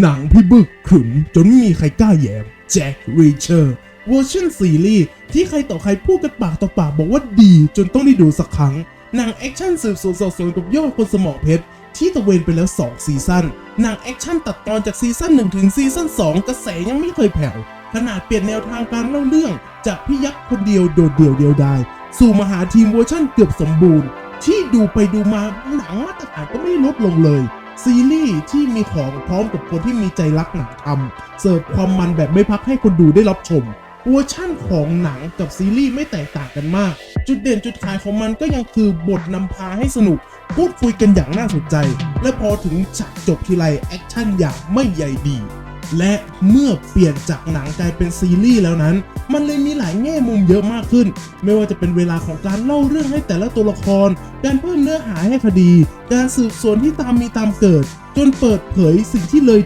หนังพี่บึกขรึมจนไม่มีใครกล้าแย้มแจ็ครีเชอร์เวอร์ชันซีรีส์ที่ใครต่อใครพูดกันปากต่อปากบอกว่าดีจนต้องได้ดูสักครั้ง หนังแอคชั่นสืบสวนสอบสวนกับยอดคนสมองเพชรที่ตะเวนไปแล้ว 2 ซีซั่น หนังแอคชั่นตัดตอนจากซีซั่น1 ถึงซีซั่น2 กระแสยังไม่เคยแผ่ว ขนาดเปลี่ยนแนวทางการเล่าเรื่อง จากพี่ยักษ์คนเดียวโดดเดี่ยวเดียวดายสู่มหาทีมเวอร์ชั่นเกือบสมบูรณ์ ที่ดูไปดูมาหนังมาตรฐานก็ไม่ลดลงเลย ซีรีส์ที่มีของพร้อมกับคนที่มีใจรักหนังทำเสิร์ฟความมันแบบไม่พักให้คนดูได้รับชมเวอร์ชั่นของหนังกับซีรีส์ไม่แตกต่างกันมาก จุดเด่นจุดขายของมันก็ยังคือบทนำพาให้สนุก พูดคุยกันอย่างน่าสนใจ และพอถึงฉากจบทีไรแอคชั่นอย่างไม่ใยดี และเมื่อเปลี่ยนจากหนังกลายเป็นซีรีส์แล้วนั้น มันเลย หลายแง่มุมเยอะมากขึ้น ไม่ว่าจะเป็นเวลาของการเล่าเรื่องให้แต่ละตัวละคร การเพิ่มเนื้อหาให้คดี การสืบสวนที่ตามมีตามเกิด จนเปิดเผยสิ่งที่เลยเ